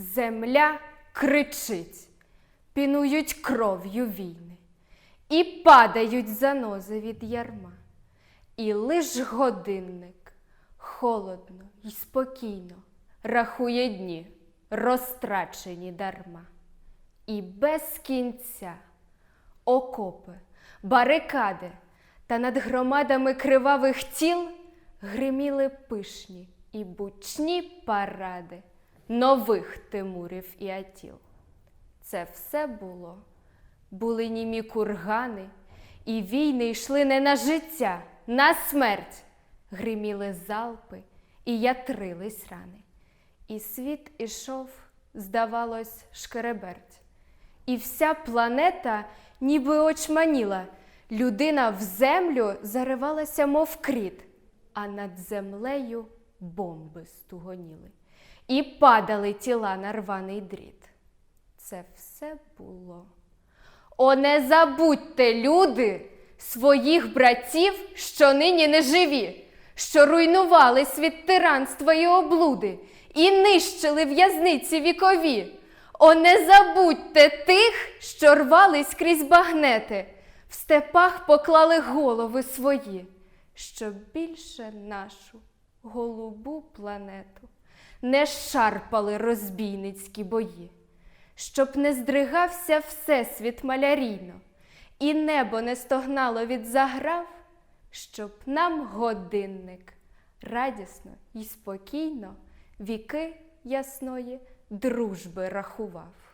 Земля кричить, пінують кров'ю війни, і падають занози від ярма. І лиш годинник холодно й спокійно рахує дні, розтрачені дарма. І без кінця окопи, барикади та над громадами кривавих тіл гриміли пишні і бучні паради нових Тимурів і Атіл. Це все було. Були німі кургани, і війни йшли не на життя, на смерть. Гриміли залпи і ятрились рани. І світ ішов, здавалось, шкереберть. І вся планета ніби очманіла. Людина в землю заривалася, мов кріт, а над землею бомби стугоніли. І падали тіла на рваний дріт. Це все було. О, не забудьте, люди, своїх братів, що нині не живі, що руйнувались від тиранства і облуди, і нищили в'язниці вікові. О, не забудьте тих, що рвались крізь багнети, в степах поклали голови свої, щоб більше нашу голубу планету не шарпали розбійницькі бої щоб не здригався всесвіт малярійно, і небо не стогнало від заграв, щоб нам годинник радісно і спокійно віки ясної дружби рахував.